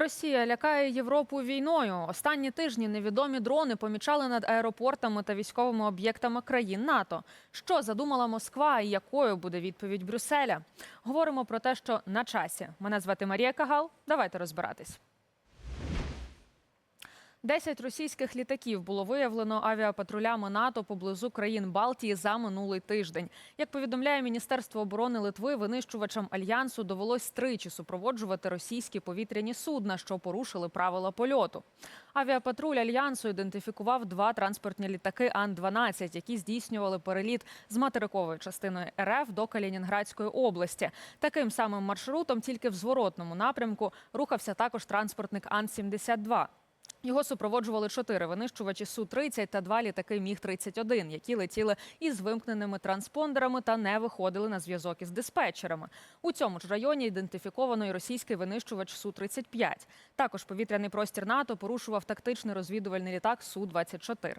Росія лякає Європу війною. Останні тижні невідомі дрони помічали над аеропортами та військовими об'єктами країн НАТО. Що задумала Москва і якою буде відповідь Брюсселя? Говоримо про те, що на часі. Мене звати Марія Кагал. Давайте розбиратись. Десять російських літаків було виявлено авіапатрулями НАТО поблизу країн Балтії за минулий тиждень. Як повідомляє Міністерство оборони Литви, винищувачам альянсу довелось тричі супроводжувати російські повітряні судна, що порушили правила польоту. Авіапатруль альянсу ідентифікував два транспортні літаки Ан-12, які здійснювали переліт з материкової частини РФ до Калінінградської області. Таким самим маршрутом, тільки в зворотному напрямку, рухався також транспортник Ан-72. Його супроводжували чотири винищувачі Су-30 та два літаки Міг-31, які летіли із вимкненими транспондерами та не виходили на зв'язок із диспетчерами. У цьому ж районі ідентифіковано і російський винищувач Су-35. Також повітряний простір НАТО порушував тактичний розвідувальний літак Су-24.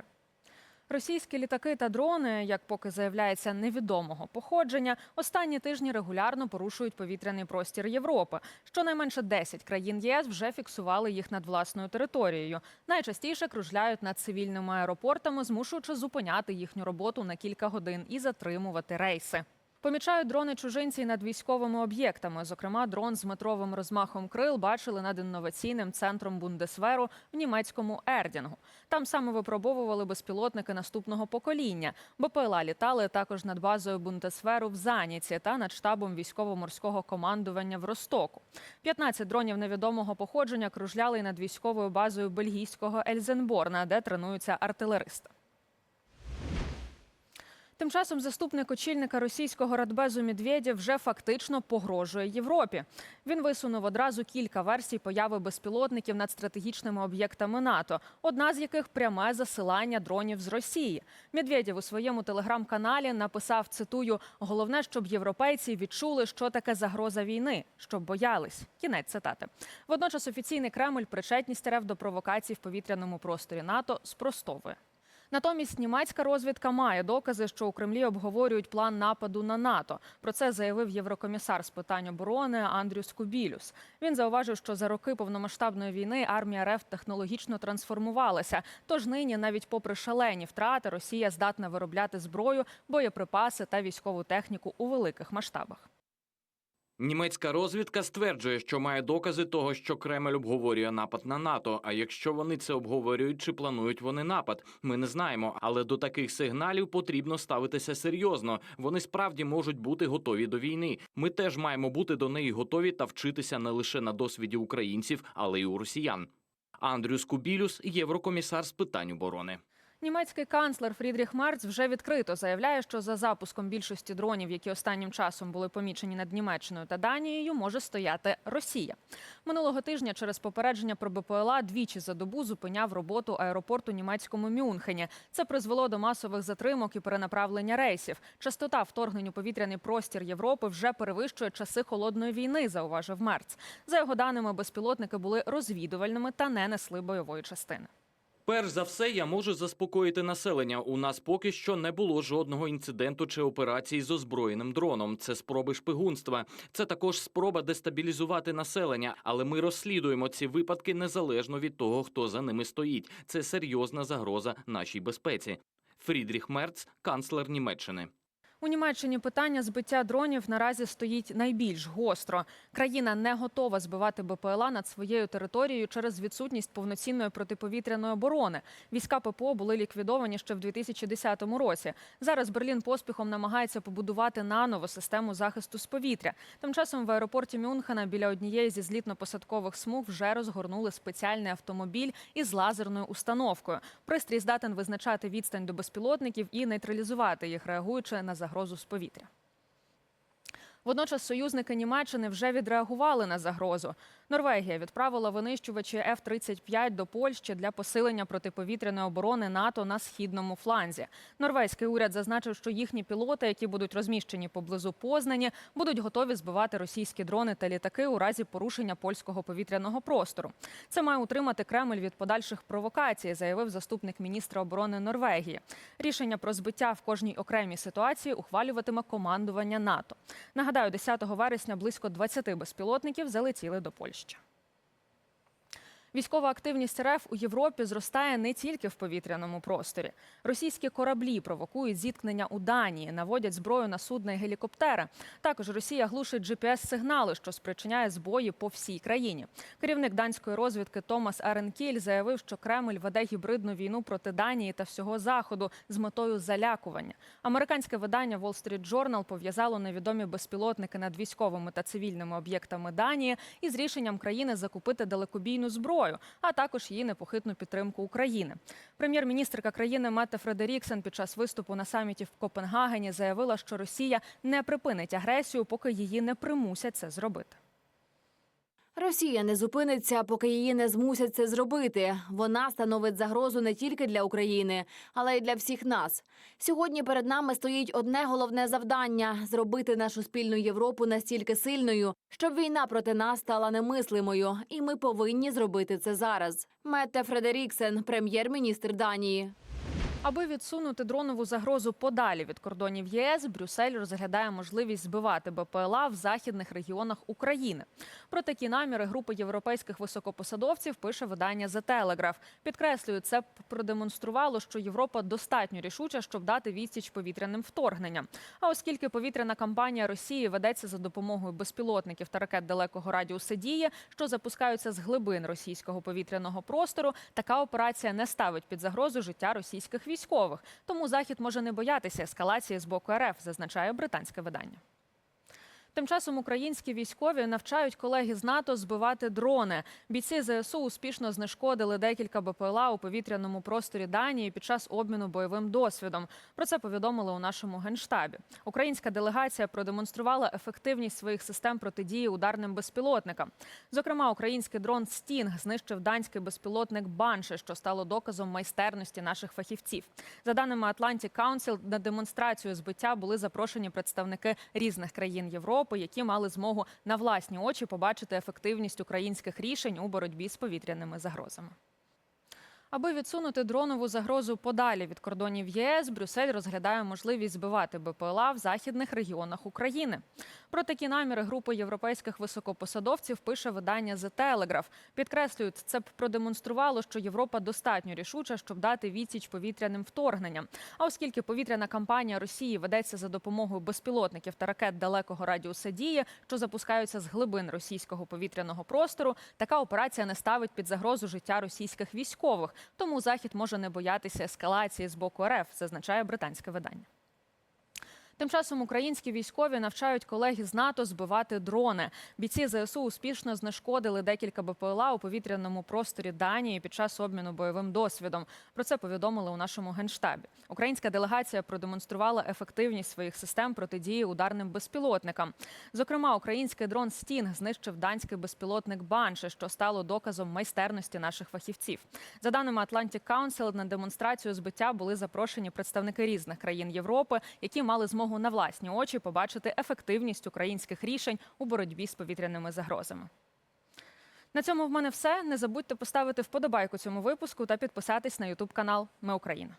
Російські літаки та дрони, як поки заявляється, невідомого походження, останні тижні регулярно порушують повітряний простір Європи. Щонайменше 10 країн ЄС вже фіксували їх над власною територією. Найчастіше кружляють над цивільними аеропортами, змушуючи зупиняти їхню роботу на кілька годин і затримувати рейси. Помічають дрони чужинці над військовими об'єктами. Зокрема, дрон з метровим розмахом крил бачили над інноваційним центром Бундесверу в німецькому Ердінгу. Там саме випробовували безпілотники наступного покоління. БПЛА літали також над базою Бундесверу в Заніці та над штабом військово-морського командування в Ростоку. 15 дронів невідомого походження кружляли над військовою базою бельгійського Ельзенборна, де тренуються артилеристи. Тим часом заступник очільника російського радбезу Медведєв вже фактично погрожує Європі. Він висунув одразу кілька версій появи безпілотників над стратегічними об'єктами НАТО, одна з яких пряме засилання дронів з Росії. Медведєв у своєму телеграм-каналі написав: цитую: головне, щоб європейці відчули, що таке загроза війни, щоб боялись. Кінець цитати. Водночас офіційний Кремль причетність РФ до провокацій в повітряному просторі НАТО спростовує. Натомість німецька розвідка має докази, що у Кремлі обговорюють план нападу на НАТО. Про це заявив єврокомісар з питань оборони Андрюс Кубілюс. Він зауважив, що за роки повномасштабної війни армія РФ технологічно трансформувалася. Тож нині, навіть попри шалені втрати, Росія здатна виробляти зброю, боєприпаси та військову техніку у великих масштабах. Німецька розвідка стверджує, що має докази того, що Кремль обговорює напад на НАТО. А якщо вони це обговорюють, чи планують вони напад, ми не знаємо. Але до таких сигналів потрібно ставитися серйозно. Вони справді можуть бути готові до війни. Ми теж маємо бути до неї готові та вчитися не лише на досвіді українців, але й у росіян. Андрюс Кубілюс, єврокомісар з питань оборони. Німецький канцлер Фрідріх Мерц вже відкрито заявляє, що за запуском більшості дронів, які останнім часом були помічені над Німеччиною та Данією, може стояти Росія. Минулого тижня через попередження про БПЛА двічі за добу зупиняв роботу аеропорту німецькому Мюнхені. Це призвело до масових затримок і перенаправлення рейсів. Частота вторгнень у повітряний простір Європи вже перевищує часи холодної війни, зауважив Мерц. За його даними, безпілотники були розвідувальними та не несли бойової частини. Перш за все, я можу заспокоїти населення. У нас поки що не було жодного інциденту чи операції з озброєним дроном. Це спроби шпигунства. Це також спроба дестабілізувати населення. Але ми розслідуємо ці випадки незалежно від того, хто за ними стоїть. Це серйозна загроза нашій безпеці. Фрідріх Мерц, канцлер Німеччини. У Німеччині питання збиття дронів наразі стоїть найбільш гостро. Країна не готова збивати БПЛА над своєю територією через відсутність повноцінної протиповітряної оборони. Війська ППО були ліквідовані ще в 2010 році. Зараз Берлін поспіхом намагається побудувати наново систему захисту з повітря. Тим часом в аеропорті Мюнхена біля однієї зі злітно-посадкових смуг вже розгорнули спеціальний автомобіль із лазерною установкою. Пристрій здатен визначати відстань до безпілотників і нейтралізувати їх, реагуючи на загрозу з повітря. Водночас союзники Німеччини вже відреагували на загрозу. Норвегія відправила винищувачі F-35 до Польщі для посилення протиповітряної оборони НАТО на східному фланзі. Норвезький уряд зазначив, що їхні пілоти, які будуть розміщені поблизу Познані, будуть готові збивати російські дрони та літаки у разі порушення польського повітряного простору. Це має утримати Кремль від подальших провокацій, заявив заступник міністра оборони Норвегії. Рішення про збиття в кожній окремій ситуації ухвалюватиме командування НАТО. Нагадаю, 10 вересня близько 20 безпілотників залетіли до Польщі. 보시죠. Військова активність РФ у Європі зростає не тільки в повітряному просторі. Російські кораблі провокують зіткнення у Данії, наводять зброю на судна і гелікоптери. Також Росія глушить GPS-сигнали, що спричиняє збої по всій країні. Керівник данської розвідки Томас Аренкіль заявив, що Кремль веде гібридну війну проти Данії та всього заходу з метою залякування. Американське видання Wall Street Journal пов'язало невідомі безпілотники над військовими та цивільними об'єктами Данії із рішенням країни закупити далекобійну зброю, а також її непохитну підтримку України. Прем'єр-міністрка країни Мета Фредеріксен під час виступу на саміті в Копенгагені заявила, що Росія не припинить агресію, поки її не примусять це зробити. Росія не зупиниться, поки її не змусять це зробити. Вона становить загрозу не тільки для України, але й для всіх нас. Сьогодні перед нами стоїть одне головне завдання зробити нашу спільну Європу настільки сильною, щоб війна проти нас стала немислимою, і ми повинні зробити це зараз. Метте Фредеріксен, прем'єр-міністр Данії. Аби відсунути дронову загрозу подалі від кордонів ЄС, Брюссель розглядає можливість збивати БПЛА в західних регіонах України. Про такі наміри група європейських високопосадовців пише видання The Telegraph. Підкреслюю, це продемонструвало, що Європа достатньо рішуча, щоб дати відсіч повітряним вторгненням. А оскільки повітряна кампанія Росії ведеться за допомогою безпілотників та ракет далекого радіуса дії, що запускаються з глибин російського повітряного простору, така операція не ставить під загрозу життя російських військових. Тому захід може не боятися ескалації з боку РФ, зазначає британське видання. Тим часом українські військові навчають колеги з НАТО збивати дрони. Бійці ЗСУ успішно знешкодили декілька БПЛА у повітряному просторі Данії під час обміну бойовим досвідом. Про це повідомили у нашому генштабі. Українська делегація продемонструвала ефективність своїх систем протидії ударним безпілотникам. Зокрема, український дрон Стінг знищив данський безпілотник Банше, що стало доказом майстерності наших фахівців. За даними Atlantic Council, на демонстрацію збиття були запрошені представники різних країн Європи, які мали змогу на власні очі побачити ефективність українських рішень у боротьбі з повітряними загрозами. Аби відсунути дронову загрозу подалі від кордонів ЄС, Брюссель розглядає можливість збивати БПЛА в західних регіонах України. Про такі наміри групи європейських високопосадовців пише видання The Telegraph. Підкреслюють, це б продемонструвало, що Європа достатньо рішуча, щоб дати відсіч повітряним вторгненням. А оскільки повітряна кампанія Росії ведеться за допомогою безпілотників та ракет далекого радіуса дії, що запускаються з глибин російського повітряного простору, така операція не ставить під загрозу життя російських військових. Тому захід може не боятися ескалації з боку РФ, зазначає британське видання. Тим часом українські військові навчають колеги з НАТО збивати дрони. Бійці ЗСУ успішно знешкодили декілька БПЛА у повітряному просторі Данії під час обміну бойовим досвідом. Про це повідомили у нашому генштабі. Українська делегація продемонструвала ефективність своїх систем протидії ударним безпілотникам. Зокрема, український дрон Стінг знищив данський безпілотник Банше, що стало доказом майстерності наших фахівців. За даними Atlantic Council, на демонстрацію збиття були запрошені представники різних країн Європи, які мали змогу на власні очі побачити ефективність українських рішень у боротьбі з повітряними загрозами. На цьому в мене все. Не забудьте поставити вподобайку цьому випуску та підписатись на Ютуб канал Ми Україна.